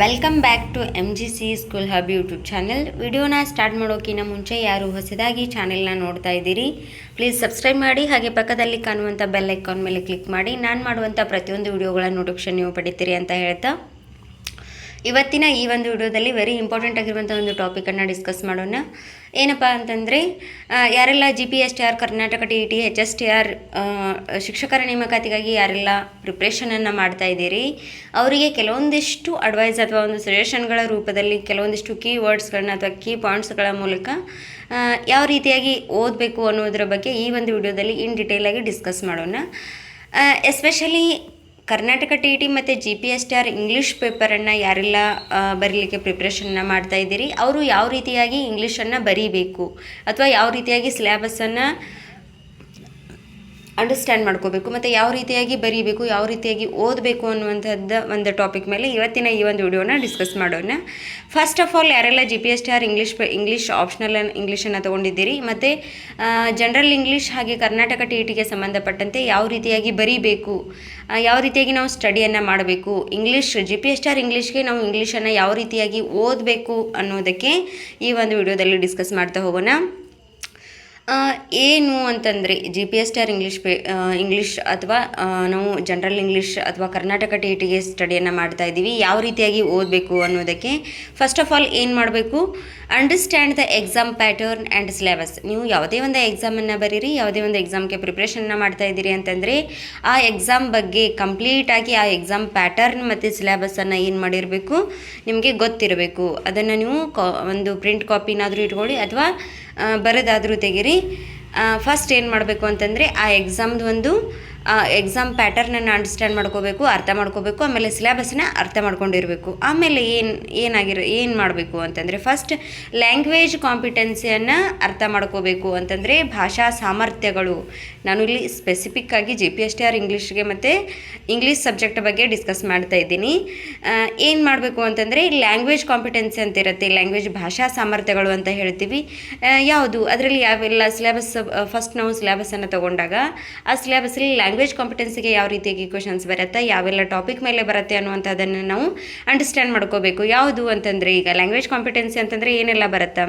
Welcome back to M G C school hub YouTube channel ವಿಡಿಯೋನ start ಮಾಡೋಕ್ಕಿಂತ ಮುಂಚೆ ಯಾರು ಹೊಸದಾಗಿ ಚಾನೆಲ್ನ ನೋಡ್ತಾ ಇದ್ದೀರಿ ಪ್ಲೀಸ್ ಸಬ್ಸ್ಕ್ರೈಬ್ ಮಾಡಿ, ಹಾಗೆ ಪಕ್ಕದಲ್ಲಿ ಕಾಣುವಂಥ ಬೆಲ್ ಐಕಾನ್ ಮೇಲೆ ಕ್ಲಿಕ್ ಮಾಡಿ. ನಾನು ಮಾಡುವಂಥ ಪ್ರತಿಯೊಂದು ವಿಡಿಯೋಗಳ ನೋಟಿಫಿಕೇಶನ್ ನೀವು ಪಡಿತೀರಿ ಅಂತ ಹೇಳ್ತಾ ಇವತ್ತಿನ ಈ ಒಂದು ವಿಡಿಯೋದಲ್ಲಿ ವೆರಿ ಇಂಪಾರ್ಟೆಂಟ್ ಆಗಿರುವಂಥ ಒಂದು ಟಾಪಿಕನ್ನು ಡಿಸ್ಕಸ್ ಮಾಡೋಣ. ಏನಪ್ಪ ಅಂತಂದರೆ ಯಾರೆಲ್ಲ G P S T R Karnataka T E T H S T R ಶಿಕ್ಷಕರ ನೇಮಕಾತಿಗಾಗಿ ಯಾರೆಲ್ಲ ಪ್ರಿಪ್ರೇಷನನ್ನು ಮಾಡ್ತಾ ಇದ್ದೀರಿ, ಅವರಿಗೆ ಕೆಲವೊಂದಿಷ್ಟು ಅಡ್ವೈಸ್ ಅಥವಾ ಒಂದು ಸಜೆಷನ್ಗಳ ರೂಪದಲ್ಲಿ ಕೆಲವೊಂದಿಷ್ಟು ಕೀ ವರ್ಡ್ಸ್ಗಳನ್ನ ಅಥವಾ ಕೀ ಪಾಯಿಂಟ್ಸ್ಗಳ ಮೂಲಕ ಯಾವ ರೀತಿಯಾಗಿ ಓದಬೇಕು ಅನ್ನೋದ್ರ ಬಗ್ಗೆ ಈ ಒಂದು ವಿಡಿಯೋದಲ್ಲಿ ಇನ್ ಡಿಟೇಲಾಗಿ ಡಿಸ್ಕಸ್ ಮಾಡೋಣ. Especially Karnataka T E T ಮತ್ತು G P S T R English ಪೇಪರನ್ನು ಯಾರೆಲ್ಲ ಬರೀಲಿಕ್ಕೆ ಪ್ರಿಪ್ರೇಷನ್ನ ಮಾಡ್ತಾ ಇದ್ದೀರಿ, ಅವರು ಯಾವ ರೀತಿಯಾಗಿ ಇಂಗ್ಲೀಷನ್ನು ಬರೀಬೇಕು? ಅಥವಾ ಯಾವ ರೀತಿಯಾಗಿ ಸಿಲೆಬಸ್ಸನ್ನು ಅಂಡರ್ಸ್ಟ್ಯಾಂಡ್ ಮಾಡ್ಕೋಬೇಕು, ಮತ್ತು ಯಾವ ರೀತಿಯಾಗಿ ಬರೀಬೇಕು, ಯಾವ ರೀತಿಯಾಗಿ ಓದಬೇಕು ಅನ್ನುವಂಥದ್ದು ಒಂದು ಟಾಪಿಕ್ ಮೇಲೆ ಇವತ್ತಿನ ಈ ಒಂದು ವಿಡಿಯೋನ ಡಿಸ್ಕಸ್ ಮಾಡೋಣ. ಫಸ್ಟ್ ಆಫ್ ಆಲ್ ಯಾರೆಲ್ಲ G P S T R English English optional ಇಂಗ್ಲೀಷನ್ನು ತೊಗೊಂಡಿದ್ದೀರಿ, ಮತ್ತು ಜನರಲ್ ಇಂಗ್ಲೀಷ್ ಹಾಗೆ ಕರ್ನಾಟಕ ಟಿ ಟಿಗೆ ಸಂಬಂಧಪಟ್ಟಂತೆ ಯಾವ ರೀತಿಯಾಗಿ ಬರೀಬೇಕು ಯಾವ ರೀತಿಯಾಗಿ ನಾವು ಸ್ಟಡಿಯನ್ನು ಮಾಡಬೇಕು English G P S T R ಇಂಗ್ಲೀಷ್ಗೆ ನಾವು ಇಂಗ್ಲೀಷನ್ನು ಯಾವ ರೀತಿಯಾಗಿ ಓದಬೇಕು ಅನ್ನೋದಕ್ಕೆ ಈ ಒಂದು ವಿಡಿಯೋದಲ್ಲಿ ಡಿಸ್ಕಸ್ ಮಾಡ್ತಾ ಹೋಗೋಣ. ಏನು ಅಂತಂದರೆ G P S T R English pay English ಅಥವಾ ನಾವು ಜನರಲ್ ಇಂಗ್ಲೀಷ್ ಅಥವಾ ಕರ್ನಾಟಕ ಟಿ ಟಿಗೆ ಸ್ಟಡಿಯನ್ನು ಮಾಡ್ತಾ ಇದ್ದೀವಿ. ಯಾವ ರೀತಿಯಾಗಿ ಓದಬೇಕು ಅನ್ನೋದಕ್ಕೆ ಫಸ್ಟ್ ಆಫ್ ಆಲ್ ಏನು ಮಾಡಬೇಕು? Understand the exam pattern and syllabus ನೀವು ಯಾವುದೇ ಒಂದು ಎಕ್ಸಾಮನ್ನು ಬರೀರಿ, ಯಾವುದೇ ಒಂದು ಎಕ್ಸಾಮ್ಗೆ ಪ್ರಿಪ್ರೇಷನ್ನ ಮಾಡ್ತಾ ಇದ್ದೀರಿ ಅಂತಂದರೆ ಆ ಎಕ್ಸಾಮ್ ಬಗ್ಗೆ ಕಂಪ್ಲೀಟಾಗಿ ಆ ಎಕ್ಸಾಮ್ ಪ್ಯಾಟರ್ನ್ ಮತ್ತು ಸಿಲೆಬಸ್ಸನ್ನು ಏನು ಮಾಡಿರಬೇಕು? ನಿಮಗೆ ಗೊತ್ತಿರಬೇಕು. ಅದನ್ನು ನೀವು ಕಾ ಒಂದು ಪ್ರಿಂಟ್ ಕಾಪಿನಾದರೂ ಇಟ್ಕೊಳ್ಳಿ ಅಥವಾ ಬರೋದಾದರೂ ತೆಗೀರಿ. ಫಸ್ಟ್ ಏನು ಮಾಡಬೇಕು ಅಂತಂದರೆ ಆ ಎಕ್ಸಾಮ್ದು ಒಂದು ಎಕ್ಸಾಮ್ ಪ್ಯಾಟರ್ನನ್ನು ಅಂಡರ್ಸ್ಟ್ಯಾಂಡ್ ಮಾಡ್ಕೋಬೇಕು, ಅರ್ಥ ಮಾಡ್ಕೋಬೇಕು, ಆಮೇಲೆ ಸಿಲೆಬಸ್ನ ಅರ್ಥ ಮಾಡ್ಕೊಂಡಿರಬೇಕು. ಆಮೇಲೆ ಏನು, ಏನಾಗಿರೋ, ಏನು ಮಾಡಬೇಕು ಅಂತಂದರೆ ಫಸ್ಟ್ ಲ್ಯಾಂಗ್ವೇಜ್ ಕಾಂಪಿಟೆನ್ಸಿಯನ್ನು ಅರ್ಥ ಮಾಡ್ಕೋಬೇಕು ಅಂತಂದರೆ ಭಾಷಾ ಸಾಮರ್ಥ್ಯಗಳು. ನಾನು ಇಲ್ಲಿ ಸ್ಪೆಸಿಫಿಕ್ ಆಗಿ G P S T R ಇಂಗ್ಲೀಷ್ಗೆ ಮತ್ತು ಇಂಗ್ಲೀಷ್ ಸಬ್ಜೆಕ್ಟ್ ಬಗ್ಗೆ ಡಿಸ್ಕಸ್ ಮಾಡ್ತಾ ಇದ್ದೀನಿ. ಏನು ಮಾಡಬೇಕು ಅಂತಂದರೆ ಲ್ಯಾಂಗ್ವೇಜ್ ಕಾಂಪಿಟೆನ್ಸಿ ಅಂತ ಇರುತ್ತೆ ಲ್ಯಾಂಗ್ವೇಜ್ ಭಾಷಾ ಸಾಮರ್ಥ್ಯಗಳು ಅಂತ ಹೇಳ್ತೀವಿ. ಯಾವುದು? ಅದರಲ್ಲಿ ಯಾವೆಲ್ಲ ಸಿಲೆಬಸ್ ಫಸ್ಟ್ ನಾವು ಸಿಲೆಬಸನ್ನು ತಗೊಂಡಾಗ ಆ ಸಿಲೆಬಸ್ಸಲ್ಲಿ ಲ್ಯಾಂಗ್ವೇಜ್ ಕಾಂಪಿಟೆನ್ಸಿಗೆ ಯಾವ ರೀತಿಯಾಗಿ ಕ್ವಶನ್ಸ್ ಬರುತ್ತೆ, ಯಾವೆಲ್ಲ ಟಾಪಿಕ್ ಮೇಲೆ ಬರುತ್ತೆ ಅನ್ನುವಂಥದ್ದನ್ನು ನಾವು ಅಂಡರ್ಸ್ಟ್ಯಾಂಡ್ ಮಾಡ್ಕೋಬೇಕು. ಯಾವುದು ಅಂತಂದರೆ ಈಗ ಲ್ಯಾಂಗ್ವೇಜ್ ಕಾಂಪಿಟೆನ್ಸಿ ಅಂತಂದರೆ ಏನೆಲ್ಲ ಬರುತ್ತೆ?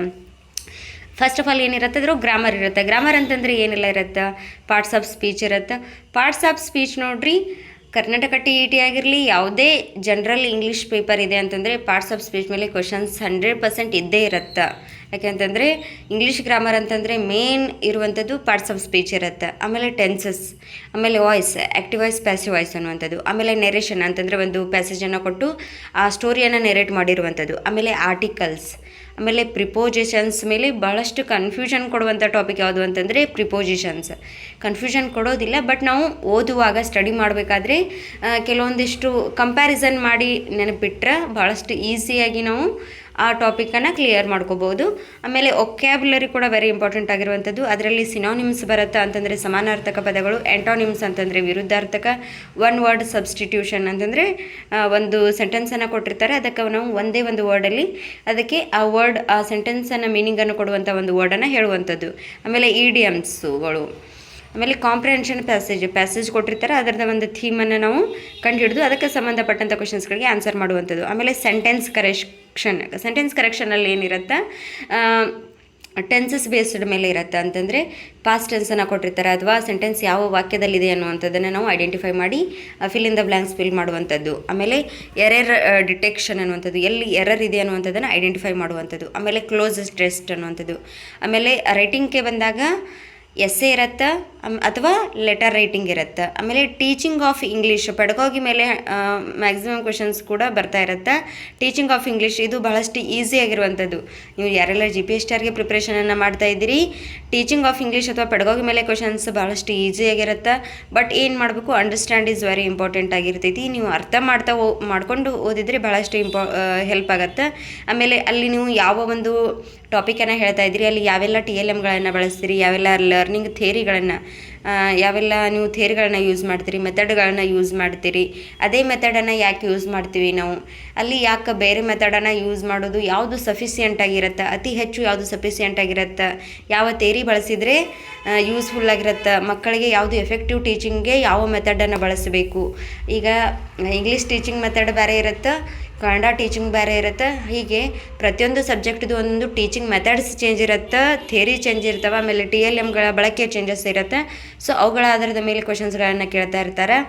ಫಸ್ಟ್ ಆಫ್ ಆಲ್ ಏನಿರುತ್ತೆ ಅದ್ರ ಗ್ರಾಮರ್ ಇರುತ್ತೆ. ಗ್ರಾಮರ್ ಅಂತಂದರೆ ಏನೆಲ್ಲ ಇರುತ್ತೆ? ಪಾರ್ಟ್ಸ್ ಆಫ್ ಸ್ಪೀಚ್ ಇರುತ್ತೆ. ಪಾರ್ಟ್ಸ್ ಆಫ್ ಸ್ಪೀಚ್ ನೋಡ್ರಿ, ಕರ್ನಾಟಕ ಟಿ ಇ ಟಿ ಆಗಿರಲಿ, ಯಾವುದೇ ಜನರಲ್ ಇಂಗ್ಲೀಷ್ ಪೇಪರ್ ಇದೆ ಅಂತಂದರೆ ಪಾರ್ಟ್ಸ್ ಆಫ್ ಸ್ಪೀಚ್ ಮೇಲೆ ಕ್ವಶನ್ಸ್ ಹಂಡ್ರೆಡ್ ಪರ್ಸೆಂಟ್ ಇದ್ದೇ ಇರುತ್ತೆ. ಯಾಕೆಂತಂದರೆ ಇಂಗ್ಲೀಷ್ ಗ್ರಾಮರ್ ಅಂತಂದರೆ ಮೇನ್ ಇರುವಂಥದ್ದು ಪಾರ್ಟ್ಸ್ ಆಫ್ ಸ್ಪೀಚ್ ಇರುತ್ತೆ. ಆಮೇಲೆ ಟೆನ್ಸಸ್ ಆಮೇಲೆ voice active voice passive voice ಅನ್ನುವಂಥದ್ದು. ಆಮೇಲೆ ನೆರೇಷನ್ ಅಂತಂದರೆ ಒಂದು ಪ್ಯಾಸೇಜನ್ನು ಕೊಟ್ಟು ಆ ಸ್ಟೋರಿಯನ್ನು ನೆರೇಟ್ ಮಾಡಿರುವಂಥದ್ದು. ಆಮೇಲೆ ಆರ್ಟಿಕಲ್ಸ್ ಆಮೇಲೆ ಪ್ರಿಪೋಸಿಷನ್ಸ್ ಮೇಲೆ ಭಾಳಷ್ಟು ಕನ್ಫ್ಯೂಷನ್ ಕೊಡುವಂಥ ಟಾಪಿಕ್ ಯಾವುದು ಅಂತಂದರೆ ಪ್ರಿಪೋಸಿಷನ್ಸ್ ಕನ್ಫ್ಯೂಷನ್ ಕೊಡೋದಿಲ್ಲ ಬಟ್ ನಾವು ಓದುವಾಗ ಸ್ಟಡಿ ಮಾಡಬೇಕಾದ್ರೆ ಕೆಲವೊಂದಿಷ್ಟು ಕಂಪ್ಯಾರಿಸನ್ ಮಾಡಿ ನೆನಪಿಟ್ರೆ ಭಾಳಷ್ಟು ಈಸಿಯಾಗಿ ನಾವು ಆ ಟಾಪಿಕನ್ನು ಕ್ಲಿಯರ್ ಮಾಡ್ಕೋಬೋದು. ಆಮೇಲೆ ಒಕ್ಯಾಬ್ಯುಲರಿ ಕೂಡ ವೆರಿ ಇಂಪಾರ್ಟೆಂಟ್ ಆಗಿರುವಂಥದ್ದು. ಅದರಲ್ಲಿ ಸಿನೋನಿಮ್ಸ್ ಬರುತ್ತೆ ಅಂತಂದರೆ ಸಮಾನಾರ್ಥಕ ಪದಗಳು ಆ್ಯಂಟೋನಿಮ್ಸ್ ಅಂತಂದರೆ ವಿರುದ್ಧಾರ್ಥಕ ಒನ್ ವರ್ಡ್ ಸಬ್ಸ್ಟಿಟ್ಯೂಷನ್ ಅಂತಂದರೆ ಒಂದು ಸೆಂಟೆನ್ಸನ್ನು ಕೊಟ್ಟಿರ್ತಾರೆ. ಅದಕ್ಕೆ ನಾವು ಒಂದೇ ಒಂದು ವರ್ಡಲ್ಲಿ ಅದಕ್ಕೆ ಆ ವರ್ಡ್ ಆ ಸೆಂಟೆನ್ಸನ್ನು ಮೀನಿಂಗನ್ನು ಕೊಡುವಂಥ ಒಂದು ವರ್ಡನ್ನು ಹೇಳುವಂಥದ್ದು. ಆಮೇಲೆ ಇಡಿಯಮ್ಸುಗಳು ಆಮೇಲೆ ಕಾಂಪ್ರಿಹೆನ್ಷನ್ ಪ್ಯಾಸೇಜ್ ಪ್ಯಾಸೇಜ್ ಕೊಟ್ಟಿರ್ತಾರೆ. ಅದರದ ಒಂದು ಥೀಮನ್ನು ನಾವು ಕಂಡು ಹಿಡಿದು ಅದಕ್ಕೆ ಸಂಬಂಧಪಟ್ಟಂಥ ಕ್ವಶನ್ಸ್ಗಳಿಗೆ ಆನ್ಸರ್ ಮಾಡುವಂಥದ್ದು. ಆಮೇಲೆ ಸೆಂಟೆನ್ಸ್ ಕರೆಕ್ಷನ್ ಸೆಂಟೆನ್ಸ್ ಕರೆಕ್ಷನಲ್ಲಿ ಏನಿರುತ್ತೆ? ಟೆನ್ಸಸ್ ಬೇಸ್ಡ್ ಮೇಲೆ ಇರುತ್ತೆ ಅಂತಂದರೆ ಪಾಸ್ಟ್ ಟೆನ್ಸನ್ನು ಕೊಟ್ಟಿರ್ತಾರೆ ಅಥವಾ ಸೆಂಟೆನ್ಸ್ ಯಾವ ವಾಕ್ಯದಲ್ಲಿದೆ ಅನ್ನುವಂಥದ್ದನ್ನು ನಾವು ಐಡೆಂಟಿಫೈ ಮಾಡಿ fill in the blanks fill ಮಾಡುವಂಥದ್ದು. ಆಮೇಲೆ ಎರರ್ ಡಿಟೆಕ್ಷನ್ ಅನ್ನುವಂಥದ್ದು, ಎಲ್ಲಿ ಎರರ್ ಇದೆ ಅನ್ನುವಂಥದ್ದನ್ನು ಐಡೆಂಟಿಫೈ ಮಾಡುವಂಥದ್ದು. ಆಮೇಲೆ ಕ್ಲೋಸಸ್ ಟೆಸ್ಟ್ ಅನ್ನುವಂಥದ್ದು. ಆಮೇಲೆ ರೈಟಿಂಗ್ಗೆ ಬಂದಾಗ ಎಸ್ಸೆ ಇರುತ್ತೆ ಅಥವಾ ಲೆಟರ್ ರೈಟಿಂಗ್ ಇರುತ್ತೆ. ಆಮೇಲೆ ಟೀಚಿಂಗ್ ಆಫ್ ಇಂಗ್ಲೀಷ್ ಪಡ್ಕೋಗಿ ಮೇಲೆ ಮ್ಯಾಕ್ಸಿಮಮ್ ಕ್ವೆಶನ್ಸ್ ಕೂಡ ಬರ್ತಾ ಇರುತ್ತೆ. ಟೀಚಿಂಗ್ ಆಫ್ ಇಂಗ್ಲೀಷ್ ಇದು ಬಹಳಷ್ಟು ಈಸಿ ಆಗಿರುವಂಥದ್ದು. ನೀವು ಯಾರೆಲ್ಲ ಜಿ ಪಿ ಎಸ್ ಟಿ ಆರ್ಗೆ ಪ್ರಿಪ್ರೇಷನನ್ನು ಮಾಡ್ತಾ ಇದ್ದೀರಿ ಟೀಚಿಂಗ್ ಆಫ್ ಇಂಗ್ಲೀಷ್ ಅಥವಾ ಪಡ್ಗೋಗಿ ಮೇಲೆ ಕ್ವೆಶನ್ಸ್ ಭಾಳಷ್ಟು ಈಸಿಯಾಗಿರುತ್ತೆ ಬಟ್ ಏನು ಮಾಡಬೇಕು? ಅಂಡರ್ಸ್ಟ್ಯಾಂಡ್ ಈಸ್ ವೆರಿ ಇಂಪಾರ್ಟೆಂಟ್ ಆಗಿರ್ತೈತಿ. ನೀವು ಅರ್ಥ ಮಾಡ್ತಾ ಓ, ಮಾಡಿಕೊಂಡು ಓದಿದರೆ ಬಹಳಷ್ಟು ಇಂಪಾ ಹೆಲ್ಪ್ ಆಗುತ್ತೆ. ಆಮೇಲೆ ಅಲ್ಲಿ ನೀವು ಯಾವ ಒಂದು ಟಾಪಿಕನ್ನು ಹೇಳ್ತಾ ಇದ್ದೀರಿ, ಅಲ್ಲಿ ಯಾವೆಲ್ಲ ಟಿ ಎಲ್ ಎಮ್ಗಳನ್ನು ಬಳಸ್ತೀರಿ, ಯಾವೆಲ್ಲ ಲರ್ನಿಂಗ್ ಥೇರಿಗಳನ್ನು ಯಾವೆಲ್ಲ ನೀವು ಥೇರಿಗಳನ್ನ ಯೂಸ್ ಮಾಡ್ತೀರಿ ಮೆಥಡ್ಗಳನ್ನ ಯೂಸ್ ಮಾಡ್ತೀರಿ, ಅದೇ ಮೆಥಡನ್ನು ಯಾಕೆ ಯೂಸ್ ಮಾಡ್ತೀವಿ ನಾವು? ಅಲ್ಲಿ ಯಾಕೆ ಬೇರೆ ಮೆಥಡನ್ನು ಯೂಸ್ ಮಾಡೋದು ಯಾವುದು ಸಫಿಸಿಯೆಂಟ್ ಆಗಿರುತ್ತೆ? ಅತಿ ಹೆಚ್ಚು ಯಾವುದು ಸಫಿಸಿಯೆಂಟ್ ಆಗಿರುತ್ತೆ? ಯಾವ ಥೇರಿ ಬಳಸಿದರೆ ಯೂಸ್ಫುಲ್ ಆಗಿರುತ್ತೆ? ಮಕ್ಕಳಿಗೆ ಯಾವುದು ಎಫೆಕ್ಟಿವ್ ಟೀಚಿಂಗ್ಗೆ ಯಾವ ಮೆಥಡನ್ನು ಬಳಸಬೇಕು? ಈಗ ಇಂಗ್ಲೀಷ್ ಟೀಚಿಂಗ್ ಮೆಥಡ್ ಬೇರೆ ಇರುತ್ತೆ. ಕನ್ನಡ ಟೀಚಿಂಗ್ ಬೇರೆ ಇರುತ್ತೆ. ಹೀಗೆ ಪ್ರತಿಯೊಂದು ಸಬ್ಜೆಕ್ಟ್ದು ಒಂದು ಟೀಚಿಂಗ್ ಮೆಥಡ್ಸ್ ಚೇಂಜ್ ಇರುತ್ತೆ. ಥಿಯರಿ ಚೇಂಜ್ ಇರ್ತವೆ. ಆಮೇಲೆ ಟಿ ಎಲ್ ಎಮ್ಗಳ ಬಳಕೆ ಚೇಂಜಸ್ ಇರುತ್ತೆ. ಸೊ ಅವುಗಳ ಆಧಾರದ ಮೇಲೆ ಕ್ವೆಶನ್ಸ್ಗಳನ್ನು ಕೇಳ್ತಾ ಇರ್ತಾರೆ.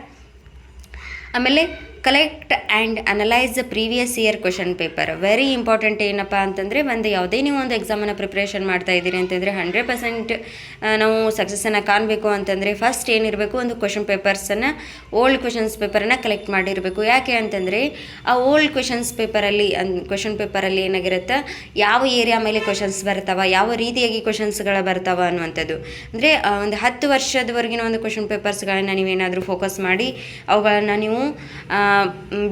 ಆಮೇಲೆ collect and analyse the previous year question paper very important ಏನಪ್ಪ ಅಂತಂದರೆ ಒಂದು ಯಾವುದೇ ನೀವು ಒಂದು ಎಕ್ಸಾಮನ್ನು ಪ್ರಿಪ್ರೇಷನ್ ಮಾಡ್ತಾ ಇದ್ದೀರಿ ಅಂತಂದರೆ ಹಂಡ್ರೆಡ್ ಪರ್ಸೆಂಟ್ ನಾವು ಸಕ್ಸಸ್ಸನ್ನು ಕಾಣಬೇಕು ಅಂತಂದರೆ ಫಸ್ಟ್ ಏನಿರಬೇಕು ಒಂದು ಕ್ವಶನ್ ಪೇಪರ್ಸನ್ನು ಓಲ್ಡ್ ಕ್ವಶನ್ಸ್ ಪೇಪರನ್ನು ಕಲೆಕ್ಟ್ ಮಾಡಿರಬೇಕು. ಯಾಕೆ ಅಂತಂದರೆ ಆ ಓಲ್ಡ್ ಕ್ವಶನ್ಸ್ ಪೇಪರಲ್ಲಿ ಅನ್ ಕ್ವಶನ್ ಪೇಪರಲ್ಲಿ ಏನಾಗಿರುತ್ತೆ, ಯಾವ ಏರಿಯಾ ಮೇಲೆ ಕ್ವಶನ್ಸ್ ಬರ್ತಾವೆ, ಯಾವ ರೀತಿಯಾಗಿ ಕ್ವಶನ್ಸ್ಗಳು ಬರ್ತಾವ ಅನ್ನುವಂಥದ್ದು. ಅಂದರೆ ಒಂದು ಹತ್ತು ವರ್ಷದವರೆಗಿನ ಒಂದು ಕ್ವಶನ್ ಪೇಪರ್ಸ್ಗಳನ್ನು ನೀವೇನಾದರೂ ಫೋಕಸ್ ಮಾಡಿ, ಅವುಗಳನ್ನು ನೀವು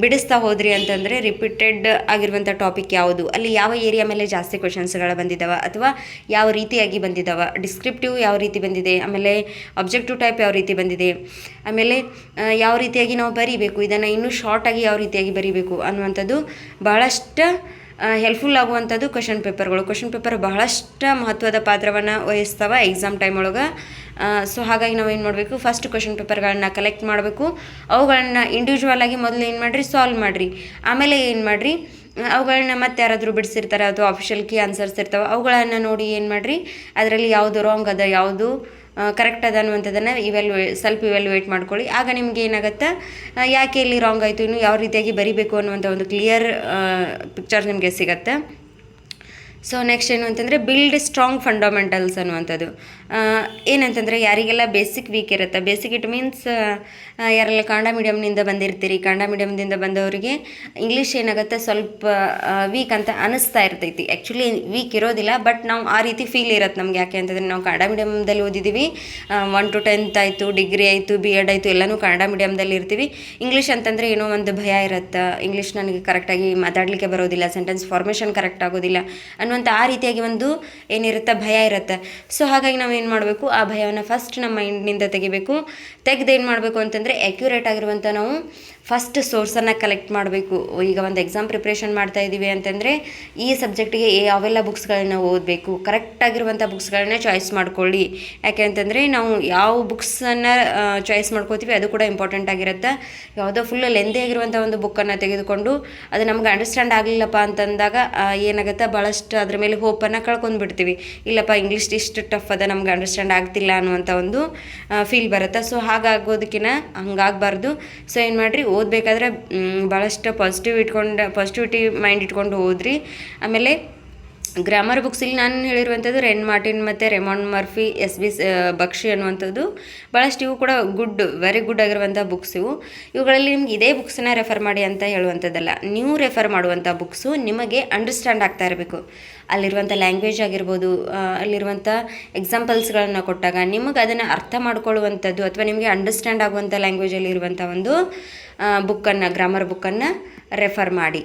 ಬಿಡಿಸ್ತಾ ಹೋದ್ರಿ ಅಂತಂದರೆ ರಿಪೀಟೆಡ್ ಆಗಿರುವಂಥ ಟಾಪಿಕ್ ಯಾವುದು? ಅಲ್ಲಿ ಯಾವ ಏರಿಯಾ ಮೇಲೆ ಜಾಸ್ತಿ ಕ್ವಶನ್ಸ್ಗಳು ಬಂದಿದ್ದಾವ ಅಥವಾ ಯಾವ ರೀತಿಯಾಗಿ ಬಂದಿದ್ದಾವ ಡಿಸ್ಕ್ರಿಪ್ಟಿವ್ ಯಾವ ರೀತಿ ಬಂದಿದೆ? ಆಮೇಲೆ ಅಬ್ಜೆಕ್ಟಿವ್ ಟೈಪ್ ಯಾವ ರೀತಿ ಬಂದಿದೆ? ಆಮೇಲೆ ಯಾವ ರೀತಿಯಾಗಿ ನಾವು ಬರೀಬೇಕು? ಇದನ್ನು ಇನ್ನೂ ಶಾರ್ಟಾಗಿ ಯಾವ ರೀತಿಯಾಗಿ ಬರೀಬೇಕು ಅನ್ನುವಂಥದ್ದು ಭಾಳಷ್ಟು ಹೆಲ್ಪ್ಫುಲ್ ಆಗುವಂಥದ್ದು ಕ್ವಶನ್ ಪೇಪರ್ಗಳು ಕ್ವಶನ್ ಪೇಪರ್ ಬಹಳಷ್ಟು ಮಹತ್ವದ ಪಾತ್ರವನ್ನು ವಹಿಸ್ತವೆ ಎಕ್ಸಾಮ್ ಟೈಮ್ ಒಳಗೆ. ಸೊ ಹಾಗಾಗಿ ನಾವು ಏನು ಮಾಡಬೇಕು? ಫಸ್ಟ್ ಕ್ವಶನ್ ಪೇಪರ್ಗಳನ್ನ ಕಲೆಕ್ಟ್ ಮಾಡಬೇಕು. ಅವುಗಳನ್ನ ಇಂಡಿವಿಜುವಲ್ ಆಗಿ ಮೊದಲು ಏನು ಮಾಡಿರಿ? ಸಾಲ್ವ್ ಮಾಡಿರಿ. ಆಮೇಲೆ ಏನು ಮಾಡಿರಿ? ಅವುಗಳನ್ನ ಮತ್ತೆ ಯಾರಾದರೂ ಬಿಡಿಸಿರ್ತಾರೆ ಅಥವಾ ಆಫಿಷಿಯಲ್ ಕೀ ಆನ್ಸರ್ಸ್ ಇರ್ತಾವೆ, ಅವುಗಳನ್ನು ನೋಡಿ ಏನು ಮಾಡಿರಿ? ಅದರಲ್ಲಿ ಯಾವುದು ರಾಂಗ್ ಅದ, ಯಾವುದು ಕರೆಕ್ಟ್ ಅದ ಅನ್ನುವಂಥದ್ದನ್ನು ಇವ್ಯಾಲ್ಯೂಯೇ ಸ್ವಲ್ಪ ಇವ್ಯಾಲ್ಯೂಯೇಟ್ ಮಾಡ್ಕೊಳ್ಳಿ. ಆಗ ನಿಮ್ಗೆ ಏನಾಗುತ್ತೆ? ಯಾಕೆ ಇಲ್ಲಿ ರಾಂಗ್ ಆಯಿತು? ಇನ್ನು ಯಾವ ರೀತಿಯಾಗಿ ಬರಿಬೇಕು ಅನ್ನುವಂಥ ಒಂದು ಕ್ಲಿಯರ್ ಪಿಕ್ಚರ್ ನಿಮಗೆ ಸಿಗತ್ತೆ? ಸೊ ನೆಕ್ಸ್ಟ್ ಏನು ಅಂತಂದರೆ ಬಿಲ್ಡ್ ಸ್ಟ್ರಾಂಗ್ ಫಂಡಮೆಂಟಲ್ಸ್ ಅನ್ನುವಂಥದ್ದು. ಏನಂತಂದರೆ ಯಾರಿಗೆಲ್ಲ ಬೇಸಿಕ್ ವೀಕ್ ಇರುತ್ತೆ. ಬೇಸಿಕ್ ಇಟ್ ಮೀನ್ಸ್ ಯಾರೆಲ್ಲ ಕನ್ನಡ ಮೀಡಿಯಮ್ನಿಂದ ಬಂದಿರ್ತೀರಿ ಕನ್ನಡ ಮೀಡಿಯಮ್ದಿಂದ ಬಂದವರಿಗೆ ಇಂಗ್ಲೀಷ್ ಏನಾಗುತ್ತೆ? ಸ್ವಲ್ಪ ವೀಕ್ ಅಂತ ಅನಿಸ್ತಾ ಇರ್ತೈತಿ. ಆ್ಯಕ್ಚುಲಿ ವೀಕ್ ಇರೋದಿಲ್ಲ ಬಟ್ ನಾವು ಆ ರೀತಿ ಫೀಲ್ ಇರುತ್ತೆ ನಮ್ಗೆ. ಯಾಕೆ ಅಂತಂದರೆ ನಾವು ಕನ್ನಡ ಮೀಡಿಯಮ್ದಲ್ಲಿ ಓದಿದ್ದೀವಿ ಒನ್ ಟು ಟೆಂತ್ ಆಯಿತು ಡಿಗ್ರಿ ಆಯಿತು ಬಿ ಎಡ್ ಆಯಿತು, ಎಲ್ಲನೂ ಕನ್ನಡ ಮೀಡಿಯಮ್ದಲ್ಲಿ ಇರ್ತೀವಿ. ಇಂಗ್ಲೀಷ್ ಅಂತಂದರೆ ಏನೋ ಒಂದು ಭಯ ಇರುತ್ತೆ. ಇಂಗ್ಲೀಷ್ ನನಗೆ ಕರೆಕ್ಟಾಗಿ ಮಾತಾಡಲಿಕ್ಕೆ ಬರೋದಿಲ್ಲ ಸೆಂಟೆನ್ಸ್ ಫಾರ್ಮೇಷನ್ ಕರೆಕ್ಟ್ ಆಗೋದಿಲ್ಲ ಅನ್ನುವಂಥ ಆ ರೀತಿಯಾಗಿ ಒಂದು ಏನಿರುತ್ತೆ, ಭಯ ಇರುತ್ತೆ. ಸೊ ಹಾಗಾಗಿ ನಾವು ಏನು ಮಾಡಬೇಕು? ಆ ಭಯವನ್ನು ಫಸ್ಟ್ ನಮ್ಮ ಮೈಂಡ್ನಿಂದ ತೆಗಿಬೇಕು. ತೆಗೆದು ಏನು ಮಾಡಬೇಕು ಅಂತಂದರೆ ಅಕ್ಯುರೇಟ್ ಆಗಿರುವಂಥ ನಾವು ಫಸ್ಟ್ ಸೋರ್ಸನ್ನು ಕಲೆಕ್ಟ್ ಮಾಡಬೇಕು. ಈಗ ಒಂದು ಎಕ್ಸಾಮ್ ಪ್ರಿಪ್ರೇಷನ್ ಮಾಡ್ತಾ ಇದ್ದೀವಿ ಅಂತಂದರೆ ಈ ಸಬ್ಜೆಕ್ಟಿಗೆ ಯಾವೆಲ್ಲ ಬುಕ್ಸ್ಗಳನ್ನ ಓದಬೇಕು. ಕರೆಕ್ಟಾಗಿರುವಂಥ ಬುಕ್ಸ್ಗಳನ್ನ ಚಾಯ್ಸ್ ಮಾಡ್ಕೊಳ್ಳಿ. ಯಾಕೆ ಅಂತಂದರೆ ನಾವು ಯಾವ ಬುಕ್ಸನ್ನು ಚಾಯ್ಸ್ ಮಾಡ್ಕೋತೀವಿ ಅದು ಕೂಡ ಇಂಪಾರ್ಟೆಂಟ್ ಆಗಿರುತ್ತೆ. ಯಾವುದೋ ಫುಲ್ ಲೆಂದೇ ಆಗಿರುವಂಥ ಒಂದು ಬುಕ್ಕನ್ನು ತೆಗೆದುಕೊಂಡು ಅದು ನಮ್ಗೆ ಅಂಡರ್ಸ್ಟ್ಯಾಂಡ್ ಆಗಲಿಲ್ಲಪ್ಪ ಅಂತಂದಾಗ ಏನಾಗುತ್ತೆ? ಭಾಳಷ್ಟು ಅದ್ರ ಮೇಲೆ ಹೋಪನ್ನು ಕಳ್ಕೊಂಡು ಬಿಡ್ತೀವಿ. ಇಲ್ಲಪ್ಪ ಇಂಗ್ಲೀಷ್ ಇಷ್ಟು ಟಫ್ ಅದ, ನಮ್ಗೆ ಅಂಡರ್ಸ್ಟ್ಯಾಂಡ್ ಆಗ್ತಿಲ್ಲ ಅನ್ನುವಂಥ ಒಂದು ಫೀಲ್ ಬರುತ್ತೆ. ಸೊ ಹಾಗಾಗೋದಕ್ಕಿಂತ ಹಂಗಾಗಬಾರ್ದು. ಸೊ ಏನು ಮಾಡಿರಿ? ಓದಬೇಕಾದ್ರೆ ಭಾಳಷ್ಟು ಪಾಸಿಟಿವ್ ಇಟ್ಕೊಂಡು ಪಾಸಿಟಿವಿಟಿ ಮೈಂಡ್ ಇಟ್ಕೊಂಡು ಓದ್ರಿ. ಆಮೇಲೆ ಗ್ರಾಮರ್ ಬುಕ್ಸಲ್ಲಿ ನಾನು ಹೇಳಿರುವಂಥದ್ದು ರೆನ್ ಮಾರ್ಟಿನ್ ಮತ್ತು Raymond Murphy S B Bakshi ಅನ್ನುವಂಥದ್ದು. ಭಾಳಷ್ಟು ಇವು ಕೂಡ ಗುಡ್ ವೆರಿ ಗುಡ್ ಆಗಿರುವಂಥ ಬುಕ್ಸ್ ಇವು. ಇವುಗಳಲ್ಲಿ ನಿಮ್ಗೆ ಇದೇ ಬುಕ್ಸನ್ನ ರೆಫರ್ ಮಾಡಿ ಅಂತ ಹೇಳುವಂಥದ್ದಲ್ಲ. ನೀವು ರೆಫರ್ ಮಾಡುವಂಥ ಬುಕ್ಸು ನಿಮಗೆ ಅಂಡರ್ಸ್ಟ್ಯಾಂಡ್ ಆಗ್ತಾ ಇರಬೇಕು. ಅಲ್ಲಿರುವಂಥ ಲ್ಯಾಂಗ್ವೇಜ್ ಆಗಿರ್ಬೋದು ಅಲ್ಲಿರುವಂಥ ಎಕ್ಸಾಂಪಲ್ಸ್ಗಳನ್ನು ಕೊಟ್ಟಾಗ ನಿಮಗೆ ಅದನ್ನು ಅರ್ಥ ಮಾಡ್ಕೊಳ್ಳುವಂಥದ್ದು ಅಥವಾ ನಿಮಗೆ ಅಂಡರ್ಸ್ಟ್ಯಾಂಡ್ ಆಗುವಂಥ ಲ್ಯಾಂಗ್ವೇಜಲ್ಲಿ ಇರುವಂಥ ಒಂದು ಬುಕ್ಕನ್ನು ಗ್ರಾಮರ್ ಬುಕ್ಕನ್ನು ರೆಫರ್ ಮಾಡಿ.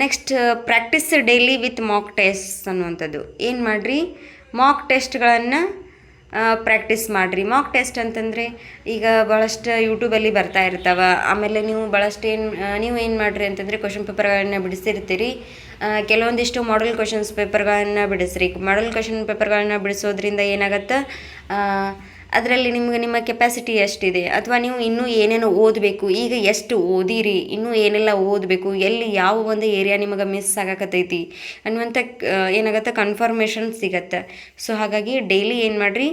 Next practice daily with mock test ಅನ್ನುವಂಥದ್ದು. ಏನು ಮಾಡಿರಿ? ಮಾಕ್ ಟೆಸ್ಟ್ಗಳನ್ನು ಪ್ರಾಕ್ಟೀಸ್ ಮಾಡಿರಿ. ಮಾಕ್ ಟೆಸ್ಟ್ ಅಂತಂದರೆ, ಈಗ ಭಾಳಷ್ಟು ಯೂಟ್ಯೂಬಲ್ಲಿ ಬರ್ತಾ ಇರ್ತಾವ. ಆಮೇಲೆ ನೀವು ಭಾಳಷ್ಟು ಏನು ನೀವು ಏನು ಮಾಡಿರಿ ಅಂತಂದರೆ ಕ್ವಶನ್ ಪೇಪರ್ಗಳನ್ನ ಬಿಡಿಸಿರ್ತೀರಿ. ಕೆಲವೊಂದಿಷ್ಟು ಮಾಡೆಲ್ ಕ್ವಶನ್ಸ್ ಪೇಪರ್ಗಳನ್ನು ಬಿಡಿಸ್ರಿ. ಮಾಡೆಲ್ ಕ್ವಶನ್ ಪೇಪರ್ಗಳನ್ನ ಬಿಡಿಸೋದ್ರಿಂದ ಏನಾಗತ್ತೆ? ಅದರಲ್ಲಿ ನಿಮ್ಗೆ ನಿಮ್ಮ ಕೆಪಾಸಿಟಿ ಎಷ್ಟಿದೆ? ಅಥವಾ ನೀವು ಇನ್ನೂ ಏನೇನು ಓದಬೇಕು? ಈಗ ಎಷ್ಟು ಓದಿರಿ? ಇನ್ನೂ ಏನೆಲ್ಲ ಓದಬೇಕು? ಎಲ್ಲಿ ಯಾವ ಒಂದು ಏರಿಯಾ ನಿಮಗೆ ಮಿಸ್ ಆಗಕತ್ತೈತಿ? ಅನ್ನುವಂಥ ಏನಾಗುತ್ತೆ? ಕನ್ಫರ್ಮೇಷನ್ ಸಿಗತ್ತೆ. ಸೊ ಹಾಗಾಗಿ ಡೈಲಿ ಏನು ಮಾಡಿರಿ?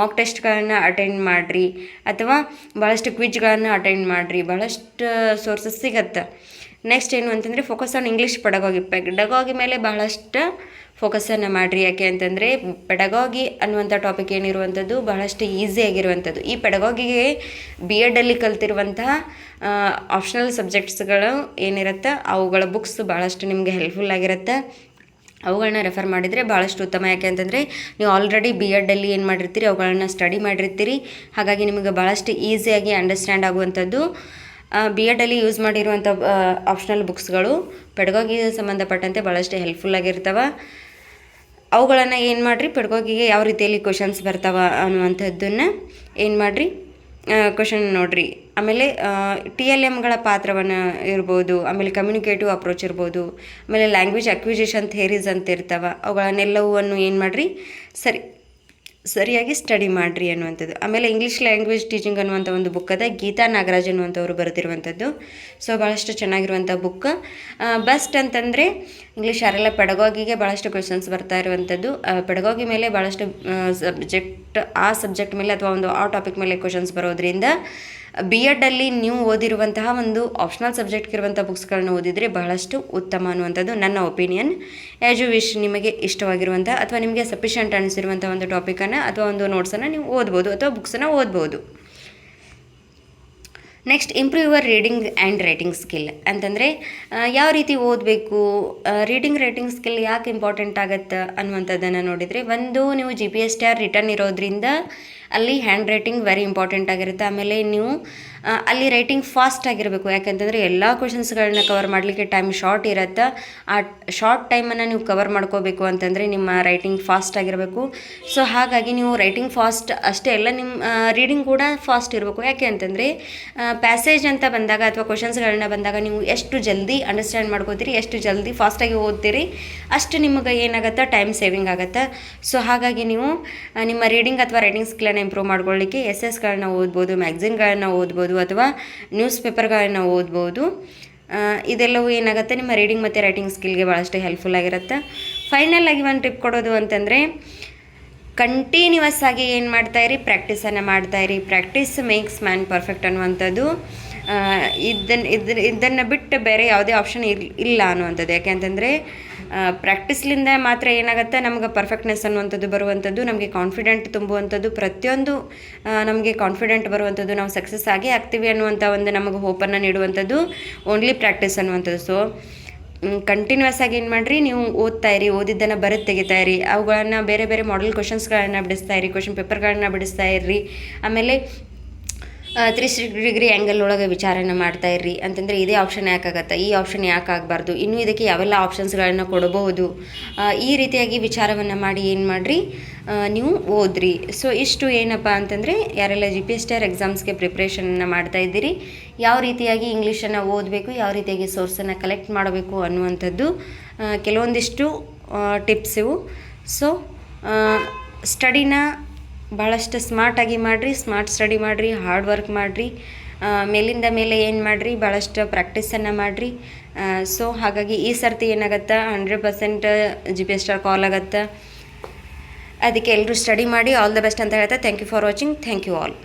ಮಾಕ್ ಟೆಸ್ಟ್ಗಳನ್ನು ಅಟೆಂಡ್ ಮಾಡಿರಿ. ಅಥವಾ ಭಾಳಷ್ಟು ಕ್ವಿಜ್ಗಳನ್ನು ಅಟೆಂಡ್ ಮಾಡಿರಿ. ಭಾಳಷ್ಟು ಸೋರ್ಸಸ್ ಸಿಗತ್ತೆ. ನೆಕ್ಸ್ಟ್ ಏನು ಅಂತಂದರೆ focus on English pedagogy pedagogy ಮೇಲೆ ಬಹಳಷ್ಟು ಫೋಕಸನ್ನು ಮಾಡಿರಿ. ಯಾಕೆ ಅಂತಂದರೆ ಪೆಡಗಾಗಿ ಅನ್ನುವಂಥ ಟಾಪಿಕ್ ಏನಿರುವಂಥದ್ದು ಬಹಳಷ್ಟು ಈಸಿ ಆಗಿರುವಂಥದ್ದು. ಈ ಪೆಡಗಾಗಿಗೆ ಬಿ ಎಡಲ್ಲಿ ಕಲ್ತಿರುವಂತಹ ಆಪ್ಷನಲ್ ಸಬ್ಜೆಕ್ಟ್ಸ್ಗಳು ಏನಿರುತ್ತೆ, ಅವುಗಳ ಬುಕ್ಸ್ ಭಾಳಷ್ಟು ನಿಮಗೆ ಹೆಲ್ಪ್ಫುಲ್ ಆಗಿರುತ್ತೆ. ಅವುಗಳನ್ನ ರೆಫರ್ ಮಾಡಿದರೆ ಭಾಳಷ್ಟು ಉತ್ತಮ. ಯಾಕೆ ಅಂತಂದರೆ, ನೀವು ಆಲ್ರೆಡಿ ಬಿ ಎಡಲ್ಲಿ ಏನು ಮಾಡಿರ್ತೀರಿ, ಅವುಗಳನ್ನ ಸ್ಟಡಿ ಮಾಡಿರ್ತೀರಿ. ಹಾಗಾಗಿ ನಿಮಗೆ ಭಾಳಷ್ಟು ಈಸಿಯಾಗಿ ಅಂಡರ್ಸ್ಟ್ಯಾಂಡ್ ಆಗುವಂಥದ್ದು. ಬಿ ಎಡಲ್ಲಿ ಯೂಸ್ ಮಾಡಿರುವಂಥ ಆಪ್ಷನಲ್ ಬುಕ್ಸ್ಗಳು ಪೆಡಗಾಗಿ ಸಂಬಂಧಪಟ್ಟಂತೆ ಭಾಳಷ್ಟು ಹೆಲ್ಪ್ಫುಲ್ ಆಗಿರ್ತವೆ. ಅವುಗಳನ್ನು ಏನು ಮಾಡಿರಿ? ಪೆಡ್ಗೋಗಿಗೆ ಯಾವ ರೀತಿಯಲ್ಲಿ ಕ್ವಶನ್ಸ್ ಬರ್ತಾವ ಅನ್ನುವಂಥದ್ದನ್ನ ಏನು ಮಾಡಿರಿ? ಕ್ವಶನ್ ನೋಡಿರಿ. ಆಮೇಲೆ ಟಿ ಎಲ್ ಎಮ್ಗಳ ಪಾತ್ರವನ್ನು ಇರ್ಬೋದು, ಆಮೇಲೆ ಕಮ್ಯುನಿಕೇಟಿವ್ ಅಪ್ರೋಚ್ ಇರ್ಬೋದು, ಆಮೇಲೆ ಲ್ಯಾಂಗ್ವೇಜ್ ಅಕ್ವಿಜೇಷನ್ ಥೇರೀಸ್ ಅಂತ ಇರ್ತಾವೆ, ಅವುಗಳನ್ನೆಲ್ಲವನ್ನು ಏನು ಮಾಡಿರಿ? ಸರಿ ಸರಿಯಾಗಿ ಸ್ಟಡಿ ಮಾಡಿರಿ ಅನ್ನುವಂಥದ್ದು. ಆಮೇಲೆ ಇಂಗ್ಲೀಷ್ ಲ್ಯಾಂಗ್ವೇಜ್ ಟೀಚಿಂಗ್ ಅನ್ನುವಂಥ ಒಂದು ಬುಕ್ ಅದ, ಗೀತಾ ನಾಗರಾಜ್ ಅನ್ನುವಂಥವ್ರು ಬರೆದಿರುವಂಥದ್ದು. ಸೊ ಭಾಳಷ್ಟು ಚೆನ್ನಾಗಿರುವಂಥ ಬುಕ್ ಬೆಸ್ಟ್ ಅಂತಂದರೆ ಇಂಗ್ಲೀಷ್ ಯಾರೆಲ್ಲ ಪೆಡಗಾಗಿಗೆ ಭಾಳಷ್ಟು ಕ್ವೆಶನ್ಸ್ ಬರ್ತಾ ಇರುವಂಥದ್ದು ಪೆಡಗಾಗಿ ಮೇಲೆ ಭಾಳಷ್ಟು ಸಬ್ಜೆಕ್ಟ್ ಆ ಸಬ್ಜೆಕ್ಟ್ ಮೇಲೆ ಅಥವಾ ಒಂದು ಆ ಟಾಪಿಕ್ ಮೇಲೆ ಕ್ವೆಶನ್ಸ್ ಬರೋದ್ರಿಂದ ಬಿ ಎಡ್ಡಲ್ಲಿ ನೀವು ಓದಿರುವಂತಹ ಒಂದು ಆಪ್ಷನಲ್ ಸಬ್ಜೆಕ್ಟ್ ಇರುವಂಥ ಬುಕ್ಸ್ಗಳನ್ನ ಓದಿದರೆ ಬಹಳಷ್ಟು ಉತ್ತಮ ಅನ್ನುವಂಥದ್ದು ನನ್ನ ಒಪಿನಿಯನ್ ಆ್ಯಸ್ ಯು ವಿಶ್ ನಿಮಗೆ ಇಷ್ಟವಾಗಿರುವಂಥ ಅಥವಾ ನಿಮಗೆ ಸಫಿಷಿಯಂಟ್ ಅನಿಸಿರುವಂಥ ಒಂದು ಟಾಪಿಕನ್ನು ಅಥವಾ ಒಂದು ನೋಟ್ಸನ್ನು ನೀವು ಓದ್ಬೋದು ಅಥವಾ ಬುಕ್ಸನ್ನು ಓದ್ಬೋದು. Next improve your reading and writing skill ಅಂತಂದರೆ ಯಾವ ರೀತಿ ಓದಬೇಕು ರೀಡಿಂಗ್ ರೈಟಿಂಗ್ ಸ್ಕಿಲ್ ಯಾಕೆ ಇಂಪಾರ್ಟೆಂಟ್ ಆಗುತ್ತೆ ಅನ್ನುವಂಥದ್ದನ್ನು ನೋಡಿದರೆ, ಒಂದು ನೀವು G P S T R written ಇರೋದ್ರಿಂದ ಅಲ್ಲಿ ಹ್ಯಾಂಡ್ ರೈಟಿಂಗ್ ವೆರಿ ಇಂಪಾರ್ಟೆಂಟ್ ಆಗಿರುತ್ತೆ. ಆಮೇಲೆ ನೀವು ಅಲ್ಲಿ ರೈಟಿಂಗ್ ಫಾಸ್ಟ್ ಆಗಿರಬೇಕು. ಯಾಕಂತಂದರೆ ಎಲ್ಲ ಕ್ವಶನ್ಸ್ಗಳನ್ನ ಕವರ್ ಮಾಡಲಿಕ್ಕೆ ಟೈಮ್ ಶಾರ್ಟ್ ಇರುತ್ತೆ. ಆ ಶಾರ್ಟ್ ಟೈಮನ್ನು ನೀವು ಕವರ್ ಮಾಡ್ಕೋಬೇಕು ಅಂತಂದರೆ ನಿಮ್ಮ ರೈಟಿಂಗ್ ಫಾಸ್ಟ್ ಆಗಿರಬೇಕು. ಸೊ ಹಾಗಾಗಿ ನೀವು ರೈಟಿಂಗ್ ಫಾಸ್ಟ್ ಅಷ್ಟೇ ಅಲ್ಲ ನಿಮ್ಮ ರೀಡಿಂಗ್ ಕೂಡ ಫಾಸ್ಟ್ ಇರಬೇಕು. ಯಾಕೆ ಅಂತಂದರೆ ಪ್ಯಾಸೇಜ್ ಅಂತ ಬಂದಾಗ ಅಥವಾ ಕ್ವಶನ್ಸ್ಗಳನ್ನ ಬಂದಾಗ ನೀವು ಎಷ್ಟು ಜಲ್ದಿ ಅಂಡರ್ಸ್ಟ್ಯಾಂಡ್ ಮಾಡ್ಕೋತೀರಿ, ಎಷ್ಟು ಜಲ್ದಿ ಫಾಸ್ಟಾಗಿ ಓದ್ತೀರಿ, ಅಷ್ಟು ನಿಮಗೆ ಏನಾಗುತ್ತೆ ಟೈಮ್ ಸೇವಿಂಗ್ ಆಗುತ್ತೆ. ಸೊ ಹಾಗಾಗಿ ನೀವು ನಿಮ್ಮ ರೀಡಿಂಗ್ ಅಥವಾ ರೈಟಿಂಗ್ ಸ್ಕಿಲನ್ನು ಇಂಪ್ರೂವ್ ಮಾಡ್ಕೊಳ್ಳಿಕ್ಕೆ ಎಸ್ ಎಸ್ಗಳನ್ನ ಓದ್ಬೋದು ಮ್ಯಾಗ್ಝಿನ್ಗಳನ್ನ ಓದ್ಬೋದು ಅಥವಾ ನ್ಯೂಸ್ ಪೇಪರ್ಗಳನ್ನ ಓದ್ಬೋದು. ಇದೆಲ್ಲವೂ ಏನಾಗುತ್ತೆ? ನಿಮ್ಮ ರೀಡಿಂಗ್ ಮತ್ತು ರೈಟಿಂಗ್ ಸ್ಕಿಲ್ಗೆ ಭಾಳಷ್ಟು ಹೆಲ್ಪ್ಫುಲ್ ಆಗಿರುತ್ತೆ. ಫೈನಲ್ ಆಗಿ ಒಂದು ಟಿಪ್ ಕೊಡೋದು ಅಂತಂದರೆ ಕಂಟಿನ್ಯೂಸ್ ಆಗಿ ಏನು ಮಾಡ್ತಾಯಿರಿ ಪ್ರಾಕ್ಟೀಸನ್ನು ಮಾಡ್ತಾಯಿರಿ ಪ್ರಾಕ್ಟೀಸ್ ಮೇಕ್ಸ್ ಮ್ಯಾನ್ ಪರ್ಫೆಕ್ಟ್ ಅನ್ನುವಂಥದ್ದು. ಇದನ್ನು ಇದನ್ನು ಬಿಟ್ಟು ಬೇರೆ ಯಾವುದೇ ಆಪ್ಷನ್ ಇಲ್ಲ ಅನ್ನುವಂಥದ್ದು. ಯಾಕೆ ಅಂತಂದರೆ ಪ್ರಾಕ್ಟೀಸ್ಲಿಂದ ಮಾತ್ರ ಏನಾಗುತ್ತೆ? ನಮ್ಗೆ ಪರ್ಫೆಕ್ಟ್ನೆಸ್ ಅನ್ನುವಂಥದ್ದು ಬರುವಂಥದ್ದು, ನಮಗೆ ಕಾನ್ಫಿಡೆಂಟ್ ತುಂಬುವಂಥದ್ದು, ಪ್ರತಿಯೊಂದು ನಮಗೆ ಕಾನ್ಫಿಡೆಂಟ್ ಬರುವಂಥದ್ದು ನಾವು ಸಕ್ಸಸ್ ಆಗಿ ಆಗ್ತೀವಿ ಅನ್ನುವಂಥ ಒಂದು ನಮಗೆ ಹೋಪನ್ನು ನೀಡುವಂಥದ್ದು ಓನ್ಲಿ ಪ್ರಾಕ್ಟೀಸ್ ಅನ್ನುವಂಥದ್ದು. ಸೊ ಕಂಟಿನ್ಯೂಸ್ ಆಗಿ ಏನು ಮಾಡಿರಿ? ನೀವು ಓದ್ತಾ ಇರಿ, ಓದಿದ್ದನ್ನು ಬರೆದು ತೆಗಿತಾ ಇರಿ. ಅವುಗಳನ್ನು ಬೇರೆ ಬೇರೆ ಮಾಡೆಲ್ ಕ್ವಶನ್ಸ್ಗಳನ್ನು ಬಿಡಿಸ್ತಾ ಇರಿ ಕ್ವಶನ್ ಪೇಪರ್ಗಳನ್ನ ಬಿಡಿಸ್ತಾ ಇರ್ರಿ ಆಮೇಲೆ ತ್ರೀ ಸಿಕ್ಸ್ಟಿ ಡಿಗ್ರಿ ಆ್ಯಂಗಲ್ ಒಳಗೆ ವಿಚಾರಣೆ ಮಾಡ್ತಾ ಇರ್ರಿ. ಅಂತಂದರೆ ಇದೇ ಆಪ್ಷನ್ ಯಾಕಾಗತ್ತೆ? ಈ ಆಪ್ಷನ್ ಯಾಕೆ ಆಗಬಾರ್ದು? ಇನ್ನೂ ಇದಕ್ಕೆ ಯಾವೆಲ್ಲ ಆಪ್ಷನ್ಸ್ಗಳನ್ನು ಕೊಡಬಹುದು ಈ ರೀತಿಯಾಗಿ ವಿಚಾರವನ್ನು ಮಾಡಿ ಏನು ಮಾಡಿರಿ? ನೀವು ಓದ್ರಿ. ಸೊ ಇಷ್ಟು ಏನಪ್ಪ ಅಂತಂದರೆ ಯಾರೆಲ್ಲ G P S T R ಎಕ್ಸಾಮ್ಸ್ಗೆ ಪ್ರಿಪ್ರೇಷನನ್ನು ಮಾಡ್ತಾ ಇದ್ದೀರಿ, ಯಾವ ರೀತಿಯಾಗಿ ಇಂಗ್ಲೀಷನ್ನು ಓದಬೇಕು, ಯಾವ ರೀತಿಯಾಗಿ ಸೋರ್ಸನ್ನು ಕಲೆಕ್ಟ್ ಮಾಡಬೇಕು ಅನ್ನುವಂಥದ್ದು ಕೆಲವೊಂದಿಷ್ಟು ಟಿಪ್ಸ್ ಇವು. ಸೊ ಸ್ಟಡಿನ ಭಾಳಷ್ಟು ಸ್ಮಾರ್ಟಾಗಿ ಮಾಡಿರಿ ಸ್ಮಾರ್ಟ್ ಸ್ಟಡಿ ಮಾಡಿರಿ ಹಾರ್ಡ್ ವರ್ಕ್ ಮಾಡಿರಿ ಮೇಲಿಂದ ಮೇಲೆ ಏನು ಮಾಡಿರಿ, ಭಾಳಷ್ಟು ಪ್ರಾಕ್ಟೀಸನ್ನು ಮಾಡಿರಿ. ಸೊ ಹಾಗಾಗಿ ಈ ಸರ್ತಿ ಏನಾಗತ್ತೆ hundred percent G P S star call ಆಗತ್ತೆ. ಅದಕ್ಕೆ ಎಲ್ಲರೂ ಸ್ಟಡಿ ಮಾಡಿ ಆಲ್ ದ ಬೆಸ್ಟ್ ಅಂತ ಹೇಳ್ತಾ thank you for watching thank you all